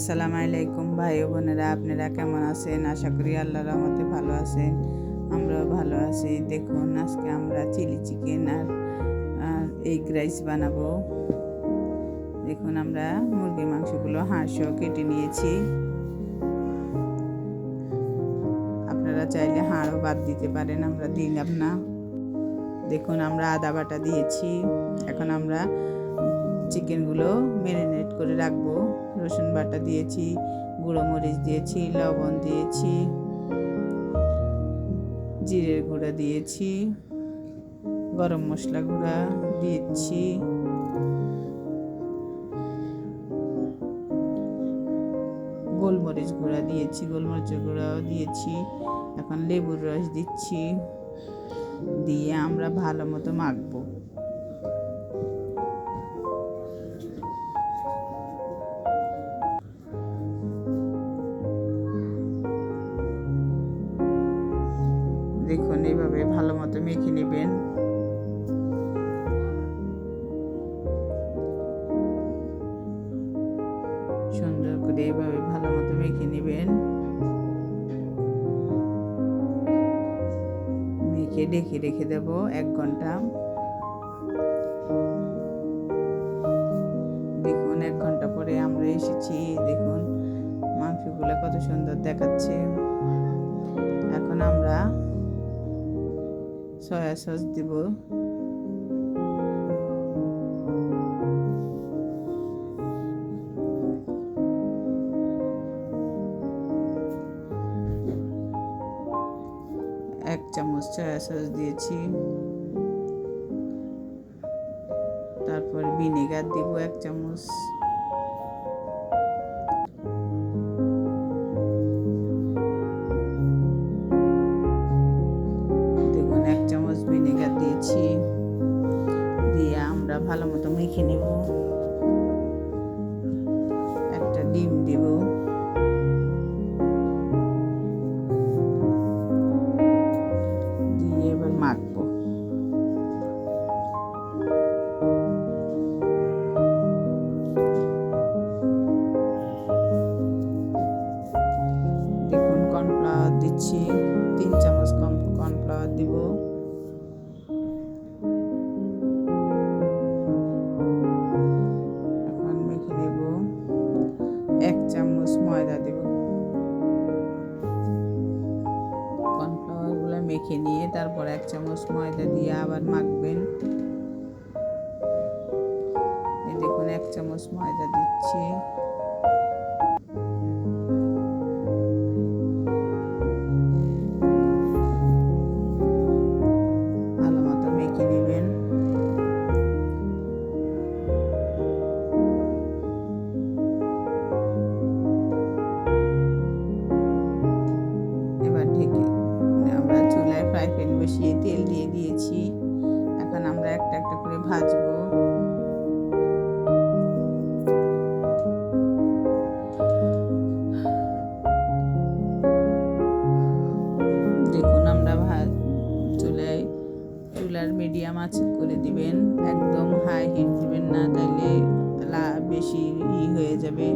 আসসালামু আলাইকুম ভাই বোনেরা, আপনারা কেমন আছেন? আশা করি আল্লাহ রহমতে ভালো আছেন, আমরাও ভালো আছি। দেখুন, আজকে আমরা চিলি চিকেন আর এগ রাইস বানাবো। দেখুন, আমরা মুরগির মাংসগুলো হাঁসও কেটে নিয়েছি। আপনারা চাইলে হাড়ও বাদ দিতে পারেন, আমরা দিলাম না। দেখুন, আমরা আদা বাটা দিয়েছি। এখন আমরা চিকেনগুলো ম্যারিনেট করে রাখব। রসুন বাটা দিয়েছি, গুঁড়ো মরিচ দিয়েছি, লবণ দিয়েছি, জিরের গুঁড়া দিয়েছি, গরম মশলা গুঁড়া দিয়েছি। গোলমরিচ গুঁড়া দিয়েছি, গোলমরিচের গুঁড়াও দিয়েছি, এখন লেবুর রস দিচ্ছি, দিয়ে আমরা ভালো মতো মাখবো। করে এইভাবে ভালো মতো মেখে নেবেন। মেখে ডেকে রেখে দেব এক ঘণ্টা। দেখুন, এক ঘণ্টা পরে আমরা এসেছি। দেখুন, মাংসগুলো কত সুন্দর দেখাচ্ছে। এখন আমরা সয়া সস দিব। এক চামচ সয়া সস দিয়েছি। তারপর ভিনেগার দিব এক চামচ। দিচ্ছি। চুলার মিডিয়াম আছে, করে দিবেন। একদম হাই হিট দিবেন না, তাইলে বেশি ই হয়ে যাবে।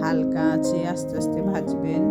হালকা আছে, আস্তে আস্তে ভাজবেন।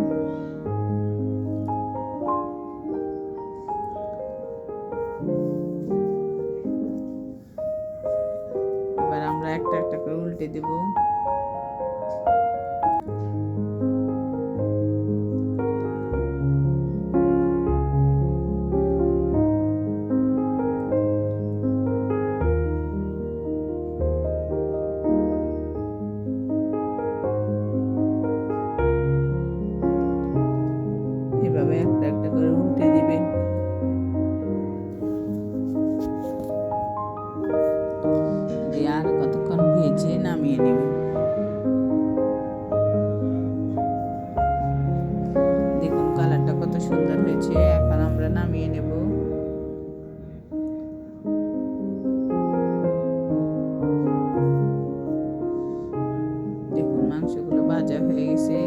ভাজা হয়ে গেছে।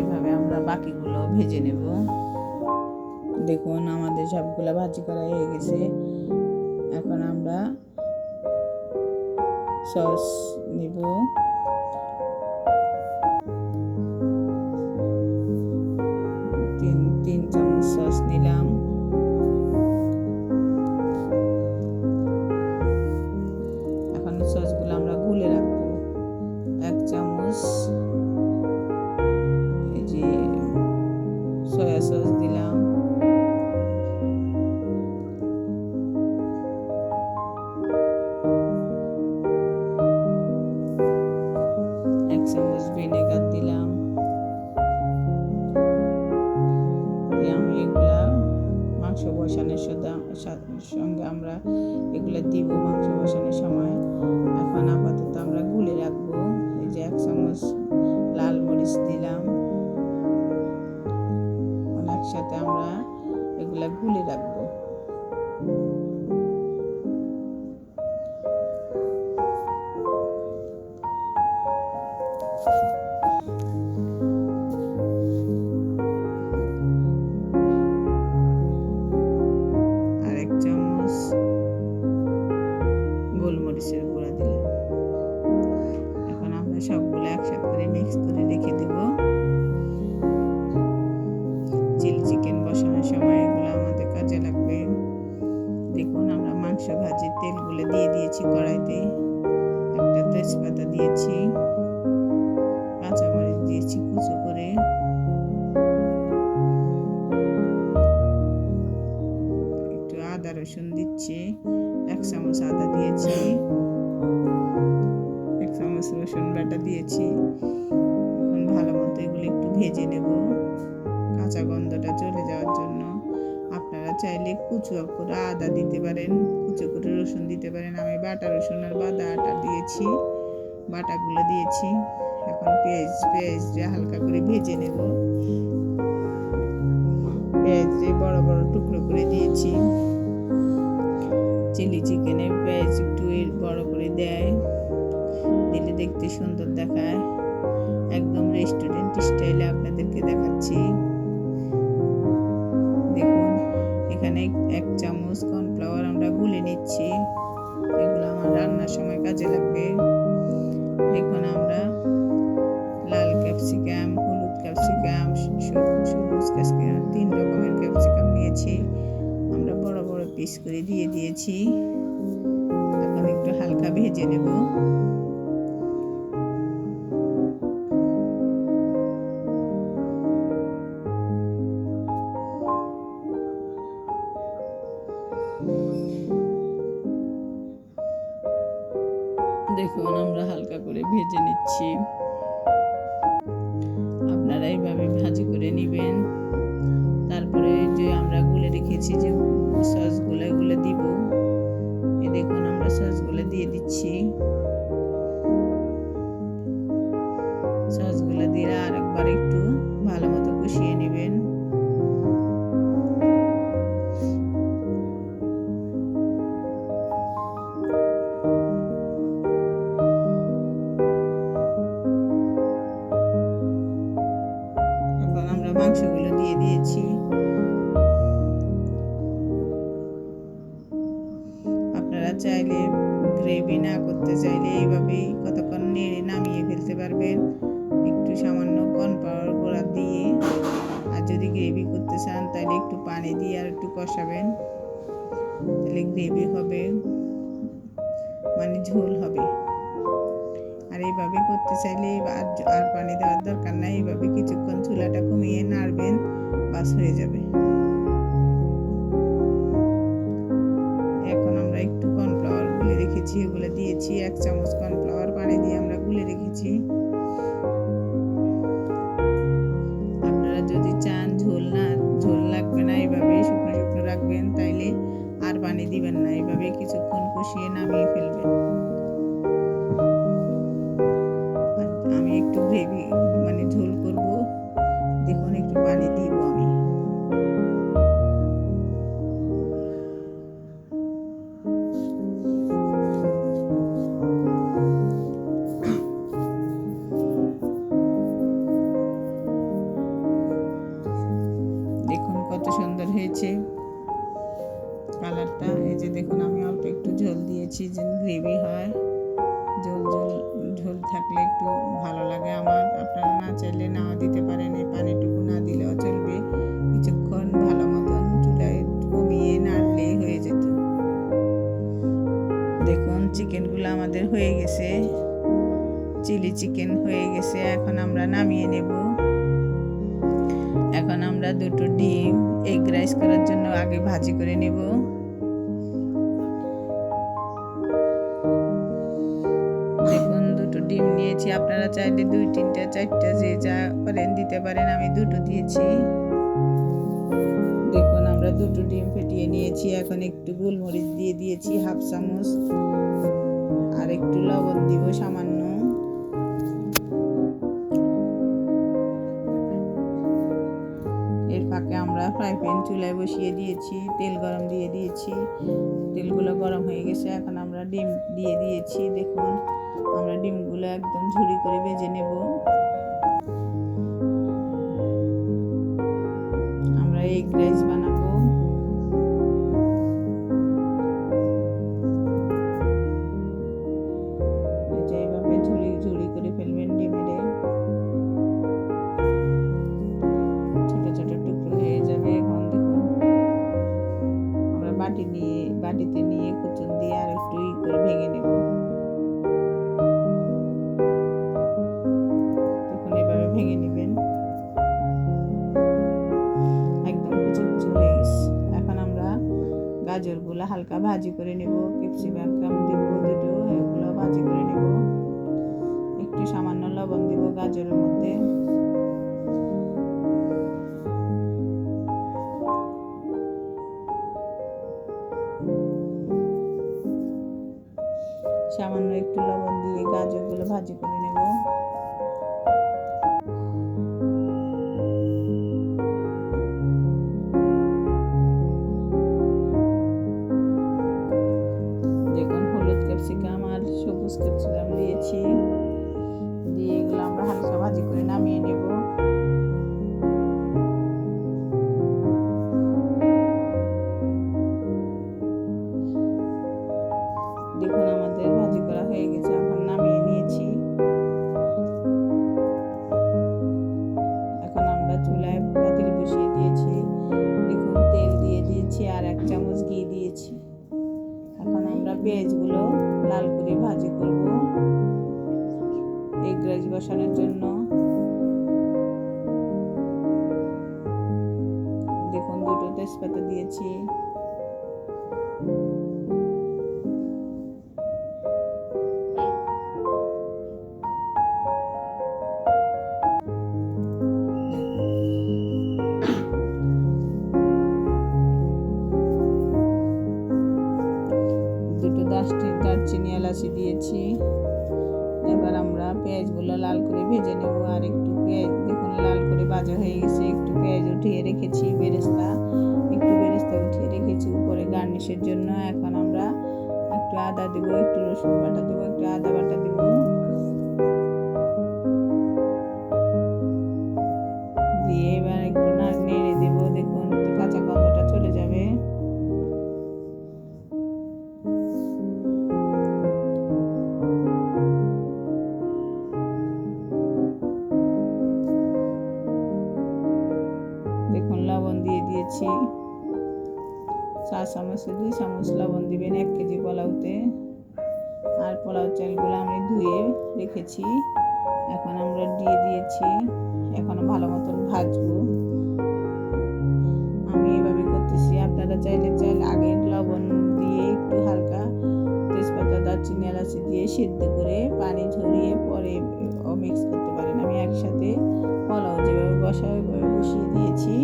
এভাবে আমরা বাকিগুলো ভেজে নেব। দেখুন, আমাদের সবগুলো ভাজি করা হয়ে গেছে। এখন আমরা সস নিব। রসুন দিচ্ছি, এক চামচ আদা দিয়েছি, এক চামচ রসুন বাটা দিয়েছি। এখন ভালো মতো এগুলো একটু ভেজে নেব। কাঁচা গন্ধটা চলে যাওয়ার জন্য আপনারা চাইলে কুচু করে আদা দিতে পারেন, কুচো করে রসুন দিতে পারেন। আমি বাটা রসুন আর বাদা আটা দিয়েছি, বাটাগুলো দিয়েছি। এখন পেঁয়াজ পেঁয়াজ দিয়ে হালকা করে ভেজে নেব। পেঁয়াজ বড় বড় টুকরো করে দিয়েছি। চিলি চিকেনের পেঁয়াজ একটু বড় করে দেয়। দিলে দেখতে সুন্দর দেখায়। একদম রেস্টুরেন্ট স্টাইলে আপনাদেরকে দেখাচ্ছি। দেখুন, এখানে এক চামচ কর্নফ্লাওয়ার আমরা গুলে নিচ্ছি। এগুলো আমার রান্নার সময় কাজে লাগবে। পিস করে দিয়ে দিয়েছি। এখন একটু হালকা ভেজে নেব। মানে ঝোল হবে। আর এইভাবে করতে চাইলে আর আর পানি দেওয়ার দরকার নাই। এইভাবে কিছুক্ষণ চুলাটা কমিয়ে নাড়বেন, বাস হয়ে যাবে। এখন আমরা একটু কর্নফ্লাওয়ার গুলে রেখেছি, এগুলো দিয়েছি। এক চামচ কর্নফ্লাওয়ার পানি দিয়ে আমরা গুলে রেখেছি। আপনারা যদি চান ঝোল না, ঝোল লাগবে না, এইভাবে শুকনো শুকনো রাখবেন, তাইলে আর পানি দিবেন না। এইভাবে কিছুক্ষণ কষিয়ে নামিয়ে ফেলবেন। আমাদের হয়ে গেছে। চিলি চিকেন হয়ে গেছে, এখন আমরা নামিয়ে নেব। এখন আমরা দুটো ডিম, এগ রাইস করার জন্য আগে ভাজি করে নেব। দেখুন, দুটো ডিম নিয়েছি। আপনারা চাইলে দুই তিনটা, চারটা যে যা পারেন দিতে পারেন, আমি দুটো দিয়েছি। দেখুন, আমরা দুটো ডিম ফেটিয়ে নিয়েছি। এখন একটু গোলমরিচ দিয়ে দিয়েছি, হাফ চামচ। আর একটু লবণ দিব সামান্য। এর ফাঁকে আমরা ফ্রাই প্যান চুলায় বসিয়ে দিয়েছি, তেল গরম দিয়ে দিয়েছি। তেলগুলো গরম হয়ে গেছে, এখন আমরা ডিম দিয়ে দিয়েছি। দেখুন, আমরা ডিমগুলো একদম ঝুড়ি করে ভেজে নেব। আমরা এগ রাইস বানাবো। ভাজি করে নেব ক্যাপসিকাম দেব, দুটো এগুলো ভাজি করে নেব। একটু সামান্য লবণ দিব গাজরের মধ্যে। সামান্য একটু লবণ দিয়ে গাজরগুলো ভাজি করে নেব। তেজপাতা দিয়েছি। দুটো দারচি দারচিনি এলাচি দিয়েছি। এবার আমরা পেঁয়াজগুলো লাল করে ভেজে নেব। আর একটু পেঁয়াজ, দেখুন লাল করে ভাজা হয়ে গেছে। একটু পেঁয়াজ উঠিয়ে রেখেছি, বেরেস্তা। উপরে জন্য এখন আমরা একটু আদা দেবো একটু রসুন বাটা দেবো একটু আদা বাটা চামচে দুই চামচ লবণ দিবেন এক কেজি পোলাওতে। আর পোলাও চালগুলো আমি ধুয়ে রেখেছি। এখন আমরা দিয়ে দিয়েছি, এখন ভালো মতন ভাজবো। আমি এভাবে করতেছি। আপনারা চাইলে চাইলে আগে লবণ দিয়ে একটু হালকা তেজপাতা, দারচিনি, এলাচি দিয়ে সিদ্ধ করে পানি ঝরিয়ে পরে মিক্স করতে পারেন। আমি একসাথে পোলাও যেভাবে ওইভাবে বসিয়ে দিয়েছি।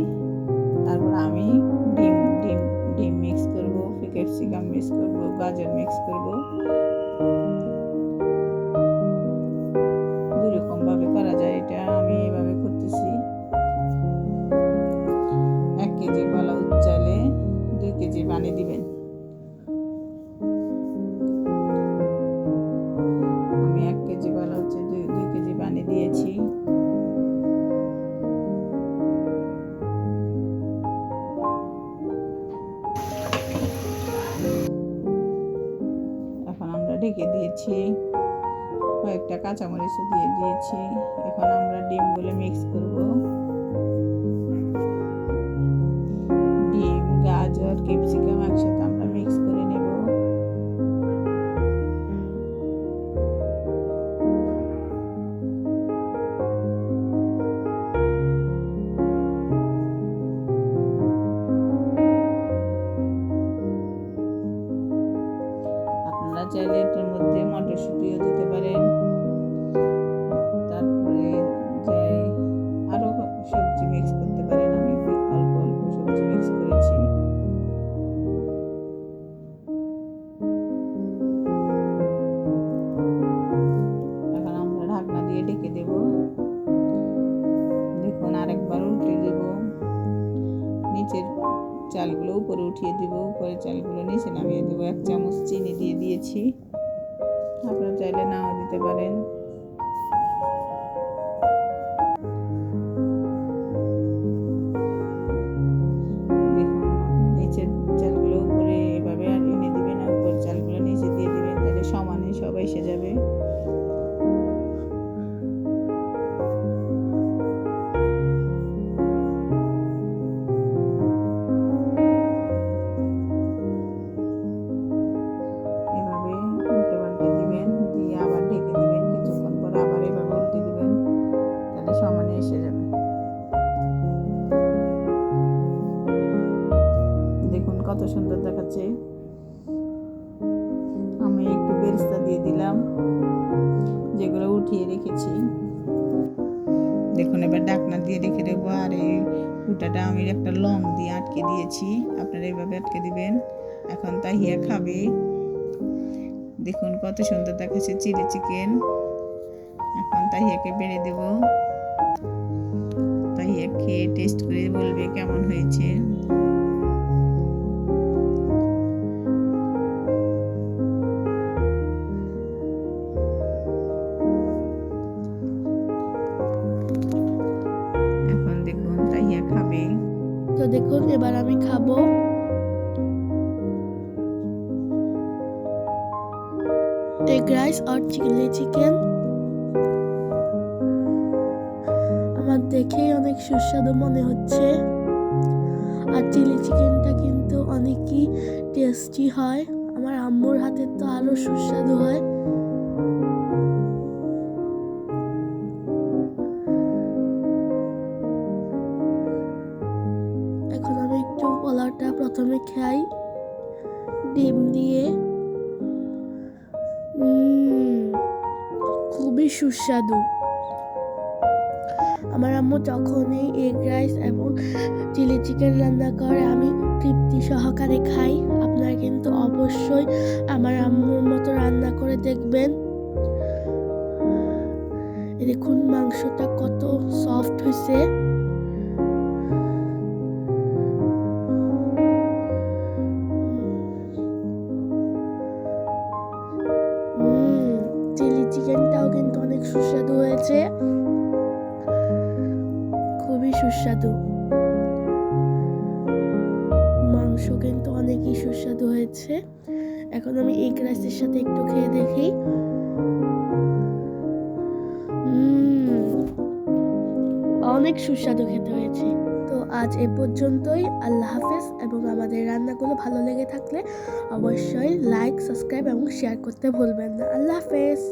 ক্যাপসিকাম মিক্স করব গাজর মিক্স করব। দিয়েছি। কয়েকটা কাঁচামরিচ দিয়ে দিয়েছি। এখন আমরা ডিমগুলো মিক্স করব। দিলাম, যেগুলো উঠিয়ে রেখেছি। দেখুন, এবার ডাকনা দিয়ে রেখে দেবো, আর এই ফুটাটা আমি একটা লং দিয়ে আটকে দিয়েছি। আপনারা এইভাবে আটকে দিবেন। এখন তাহিয়া খাবে। দেখুন, কত সুন্দর দেখাচ্ছে চিলি চিকেন। এখন তাহিয়াকে বেড়ে দেব। তাহিয়া খেয়ে টেস্ট করে বলবে কেমন হয়েছে। দেখুন, এবার আমি খাব। এগ রাইস আর চিলি চিকেন আমার দেখেই অনেক সুস্বাদু মনে হচ্ছে। আর চিলি চিকেনটা কিন্তু অনেকই টেস্টি হয়। আমার আম্মুর হাতের তো আরও সুস্বাদু হয়। প্রথমে খাই ডিম দিয়ে। খুবই সুস্বাদু। আমার আম্মু যখনই এগ রাইস এবং চিলি চিকেন রান্না করে, আমি তৃপ্তি সহকারে খাই। আপনারা কিন্তু অবশ্যই আমার আম্মুর মতো রান্না করে দেখবেন। দেখুন, মাংসটা কত সফট হয়েছে চিকেনটাও কিন্তু অনেক সুস্বাদু হয়েছে। খুবই সুস্বাদু। মাংস কিন্তু অনেকই সুস্বাদু হয়েছে। এখন আমি এগ রাইসের সাথে একটু খেয়ে দেখি। অনেক সুস্বাদু খেতে হয়েছে। আজ এ পর্যন্তই। আল্লাহ হাফেজ এবং আমাদের রান্নাগুলো ভালো লেগে থাকলে অবশ্যই লাইক সাবস্ক্রাইব এবং শেয়ার করতে ভুলবেন না। আল্লাহ হাফেজ।